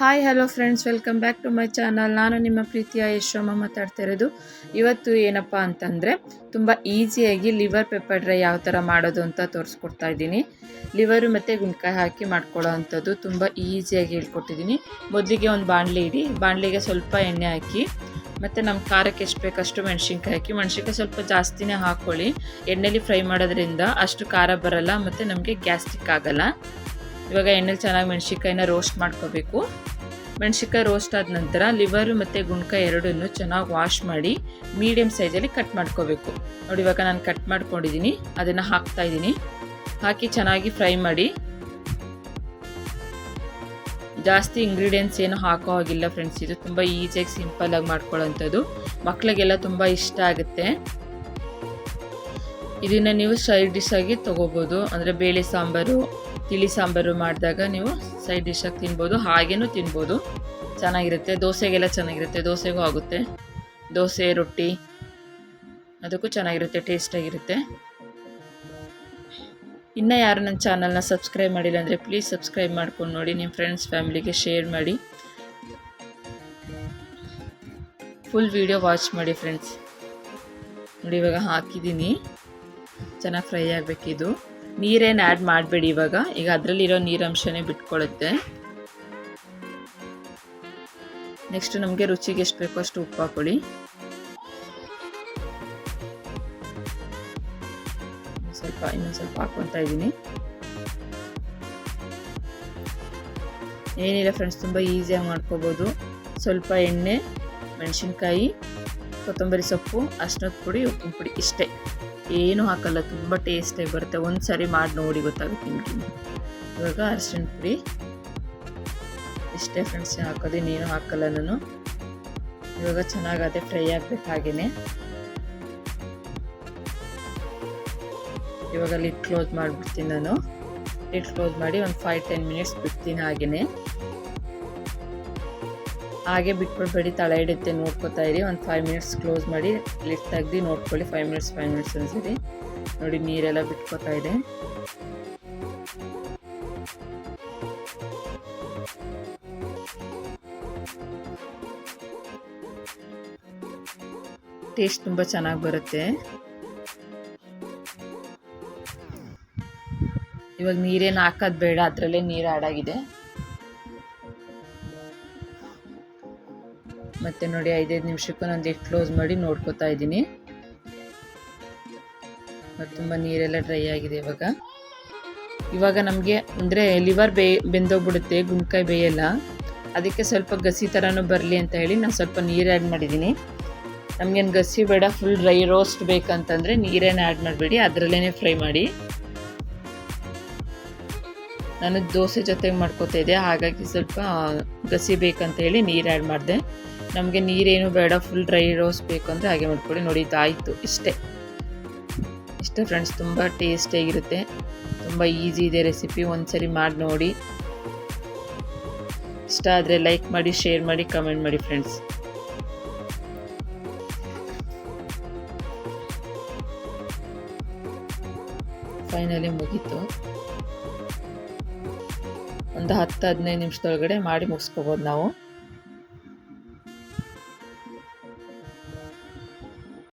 Hi hello friends welcome back to my channel ನಾನು ನಿಮ್ಮ ಪ್ರೀತಿಯ ಯಶೋಮ ಮಾತಾಡ್ತಾ ಇರೋದು. ಇವತ್ತು ಏನಪ್ಪ ಅಂತಂದರೆ, ತುಂಬ ಈಸಿಯಾಗಿ ಲಿವರ್ ಪೆಪ್ಪರ್ ಡ್ರೈ ಯಾವ ಥರ ಮಾಡೋದು ಅಂತ ತೋರಿಸ್ಕೊಡ್ತಾ ಇದ್ದೀನಿ. ಲಿವರು ಮತ್ತು ಗುಂಡ್ಕಾಯಿ ಹಾಕಿ ಮಾಡ್ಕೊಳ್ಳೋ ಅಂಥದ್ದು ತುಂಬ ಈಸಿಯಾಗಿ ಹೇಳ್ಕೊಟ್ಟಿದ್ದೀನಿ. ಮೊದಲಿಗೆ ಒಂದು ಬಾಣಲಿ ಇಡಿ, ಬಾಣಲಿಗೆ ಸ್ವಲ್ಪ ಎಣ್ಣೆ ಹಾಕಿ, ಮತ್ತು ನಮ್ಮ ಖಾರಕ್ಕೆ ಎಷ್ಟು ಬೇಕಷ್ಟು ಮೆಣಸಿನ್ಕಾಯಿ ಹಾಕಿ, ಮೆಣಸಿನ್ಕಾಯಿ ಸ್ವಲ್ಪ ಜಾಸ್ತಿನೇ ಹಾಕ್ಕೊಳ್ಳಿ ಎಣ್ಣೆಲಿ ಫ್ರೈ ಮಾಡೋದ್ರಿಂದ ಅಷ್ಟು ಖಾರ ಬರಲ್ಲ, ಮತ್ತು ನಮಗೆ ಗ್ಯಾಸ್ಟಿಕ್ ಆಗಲ್ಲ. ಇವಾಗ ಎಣ್ಣೆಲಿ ಚೆನ್ನಾಗಿ ಮೆಣಸಿನ್ಕಾಯಿನ ರೋಸ್ಟ್ ಮಾಡ್ಕೋಬೇಕು. ಮೆಣಸಿನ್ಕಾಯಿ ರೋಸ್ಟ್ ಆದ ನಂತರ ಲಿವರು ಮತ್ತು ಗುಣ್ಕಾಯಿ ಎರಡನ್ನೂ ಚೆನ್ನಾಗಿ ವಾಶ್ ಮಾಡಿ ಮೀಡಿಯಮ್ ಸೈಜಲ್ಲಿ ಕಟ್ ಮಾಡ್ಕೋಬೇಕು. ನೋಡಿ ಇವಾಗ ನಾನು ಕಟ್ ಮಾಡ್ಕೊಂಡಿದ್ದೀನಿ ಅದನ್ನು ಹಾಕ್ತಾ ಇದ್ದೀನಿ ಹಾಕಿ ಚೆನ್ನಾಗಿ ಫ್ರೈ ಮಾಡಿ. ಜಾಸ್ತಿ ಇಂಗ್ರೀಡಿಯೆಂಟ್ಸ್ ಏನು ಹಾಕೋ ಹಾಗಿಲ್ಲ ಫ್ರೆಂಡ್ಸ್ ಇದು ತುಂಬ ಈಸಿಯಾಗಿ ಸಿಂಪಲ್ಲಾಗಿ ಮಾಡ್ಕೊಳ್ಳೋಂಥದ್ದು. ಮಕ್ಕಳಿಗೆಲ್ಲ ತುಂಬ ಇಷ್ಟ ಆಗುತ್ತೆ. ಇದನ್ನು ನೀವು ಸೈಡ್ ಡಿಶ್ ಆಗಿ ತೊಗೋಬೋದು. ಅಂದರೆ ಬೇಳೆ ಸಾಂಬಾರು ತಿಳಿ ಸಾಂಬಾರು ಮಾಡಿದಾಗ ನೀವು ಸೈಡ್ ಡಿಶಾಗಿ ತಿನ್ಬೋದು, ಹಾಗೇನೂ ತಿನ್ಬೋದು. ಚೆನ್ನಾಗಿರುತ್ತೆ, ದೋಸೆಗೆಲ್ಲ ಚೆನ್ನಾಗಿರುತ್ತೆ, ದೋಸೆಗೂ ಆಗುತ್ತೆ. ದೋಸೆ, ರೊಟ್ಟಿ, ಅದಕ್ಕೂ ಚೆನ್ನಾಗಿರುತ್ತೆ ಟೇಸ್ಟಾಗಿರುತ್ತೆ ಇನ್ನೂ ಯಾರು ನನ್ನ ಚಾನಲ್ನ ಸಬ್ಸ್ಕ್ರೈಬ್ ಮಾಡಿಲ್ಲ ಅಂದರೆ ಪ್ಲೀಸ್ ಸಬ್ಸ್ಕ್ರೈಬ್ ಮಾಡ್ಕೊಂಡು ನೋಡಿ ನಿಮ್ಮ ಫ್ರೆಂಡ್ಸ್ ಫ್ಯಾಮಿಲಿಗೆ ಶೇರ್ ಮಾಡಿ. ಫುಲ್ ವೀಡಿಯೋ ವಾಚ್ ಮಾಡಿ ಫ್ರೆಂಡ್ಸ್ ನೋಡಿ ಇವಾಗ ಹಾಕಿದ್ದೀನಿ. ಚೆನ್ನಾಗಿ ಫ್ರೈ ಆಗಬೇಕಿದು. ನೀರೇನು ಆ್ಯಡ್ ಮಾಡಬೇಡಿ ಇವಾಗ. ಈಗ ಅದರಲ್ಲಿರೋ ನೀರಂಶನೇ ಬಿಟ್ಕೊಳ್ಳುತ್ತೆ ನೆಕ್ಸ್ಟ್ ನಮಗೆ ರುಚಿಗೆ ಎಷ್ಟು ಬೇಕೋ ಅಷ್ಟು ಉಪ್ಪು ಹಾಕೊಳ್ಳಿ ಸ್ವಲ್ಪ, ಇನ್ನೊಂದು ಸ್ವಲ್ಪ ಹಾಕ್ಕೊತಾ ಇದ್ದೀನಿ. ಏನಿಲ್ಲ ಫ್ರೆಂಡ್ಸ್ ತುಂಬ ಈಸಿಯಾಗಿ ಮಾಡ್ಕೋಬೋದು. ಸ್ವಲ್ಪ ಎಣ್ಣೆ, ಮೆಣಸಿನ್ಕಾಯಿ, ಕೊತ್ತಂಬರಿ ಸೊಪ್ಪು ಅಷ್ಟೊತ್ತು ಪುಡಿ, ಉಪ್ಪಿನ ಪುಡಿ ಇಷ್ಟೇ. ಏನೂ ಹಾಕಲ್ಲ, ತುಂಬ ಟೇಸ್ಟಾಗಿ ಬರುತ್ತೆ. ಒಂದು ಸರಿ ಮಾಡಿ ನೋಡಿ ಗೊತ್ತಾಗುತ್ತೆ ನಿಮಗೆ. ಇವಾಗ ಅರಿಶಿಣ ಪುಡಿ. ಇಷ್ಟೇ ಫ್ರೆಂಡ್ಸ್ ಹಾಕೋದು, ಇನ್ನೇನು ಹಾಕಲ್ಲ ನಾನು. ಇವಾಗ ಚೆನ್ನಾಗಿ ಅದೇ ಫ್ರೈ ಆಗಬೇಕು ಹಾಗೆಯೇ ಇವಾಗ ಲಿಡ್ ಕ್ಲೋಸ್ ಮಾಡಿಬಿಡ್ತೀನಿ ನಾನು. ಲಿಡ್ ಕ್ಲೋಸ್ ಮಾಡಿ ಒಂದು ಫೈವ್ ಟೆನ್ ಮಿನಿಟ್ಸ್ ಬಿಡ್ತೀನಿ ಹಾಗೆಯೇ ಹಾಗೆ ಬಿಟ್ಬಿಡ್ಬೇಡಿ ತಳ ಹಿಡಿಯುತ್ತೆ, ನೋಡ್ಕೊತಾ ಇರಿ. ಒಂದು ಫೈವ್ ಮಿನಿಟ್ಸ್ ಕ್ಲೋಸ್ ಮಾಡಿ ಲಿಫ್ಟ್ ತೆಗ್ದು ನೋಡ್ಕೊಳ್ಳಿ. ಫೈವ್ ಮಿನಿಟ್ಸ್ ಫೈವ್ ಮಿನಿಟ್ಸ್ ಅನ್ಸಿರಿ ನೋಡಿ, ನೀರೆಲ್ಲ ಬಿಟ್ಕೊತಾ ಇದೆ. ಟೇಸ್ಟ್ ತುಂಬ ಚೆನ್ನಾಗಿ ಬರುತ್ತೆ. ಇವಾಗ ನೀರೇನು ಹಾಕೋದು ಬೇಡ, ಅದರಲ್ಲೇ ನೀರು ಆಡಾಗಿದೆ ಮತ್ತೆ ನೋಡಿ ಐದೈದು ನಿಮಿಷಕ್ಕೂ ನಾನು ಎಷ್ಟು ಕ್ಲೋಸ್ ಮಾಡಿ ನೋಡ್ಕೋತಾ ಇದ್ದೀನಿ. ಮತ್ತು ತುಂಬ ನೀರೆಲ್ಲ ಡ್ರೈ ಆಗಿದೆ ಇವಾಗ. ಇವಾಗ ನಮಗೆ ಅಂದರೆ ಲಿವರ್ ಬೇ, ಬೆಂದೋಗ್ಬಿಡುತ್ತೆ, ಗುಂಡ್ಕಾಯಿ ಬೇಯಲ್ಲ. ಅದಕ್ಕೆ ಸ್ವಲ್ಪ ಗಸಿ ಥರನೂ ಬರಲಿ ಅಂತ ಹೇಳಿ ನಾನು ಸ್ವಲ್ಪ ನೀರು ಆ್ಯಡ್ ಮಾಡಿದ್ದೀನಿ. ನಮಗೇನು ಗಸಿ ಬೇಡ ಫುಲ್ ಡ್ರೈ ರೋಸ್ಟ್ ಬೇಕಂತಂದರೆ ನೀರೇನು ಆ್ಯಡ್ ಮಾಡಬೇಡಿ ಅದರಲ್ಲೇ ಫ್ರೈ ಮಾಡಿ. ನಾನು ದೋಸೆ ಜೊತೆಗೆ ಮಾಡ್ಕೋತಾ ಇದ್ದೆ. ಹಾಗಾಗಿ ಸ್ವಲ್ಪ ಗಸಿ ಬೇಕಂತ ಹೇಳಿ ನೀರು ಆ್ಯಡ್ ಮಾಡಿದೆ. ನಮಗೆ ನೀರೇನು ಬೇಡ ಫುಲ್ ಡ್ರೈ ರೋಸ್ಟ್ ಬೇಕು ಅಂದರೆ ಹಾಗೆ ಮಾಡ್ಕೊಳ್ಳಿ ನೋಡಿ, ಇದಾಯಿತು ಇಷ್ಟೇ. ಇಷ್ಟೇ ಫ್ರೆಂಡ್ಸ್ ತುಂಬ ಟೇಸ್ಟಿಯಾಗಿರುತ್ತೆ ತುಂಬ ಈಸಿ ಇದೆ ರೆಸಿಪಿ ಒಂದ್ಸರಿ ಮಾಡಿ ನೋಡಿ. ಇಷ್ಟ ಆದರೆ ಲೈಕ್ ಮಾಡಿ ಶೇರ್ ಮಾಡಿ ಕಮೆಂಟ್ ಮಾಡಿ ಫ್ರೆಂಡ್ಸ್ ಫೈನಲಿ ಮುಗೀತು. ಒಂದು ಹತ್ತು ಹದಿನೈದು ನಿಮಿಷದೊಳಗಡೆ ಮಾಡಿ ಮುಗಿಸ್ಕೋಬೋದು ನಾವು.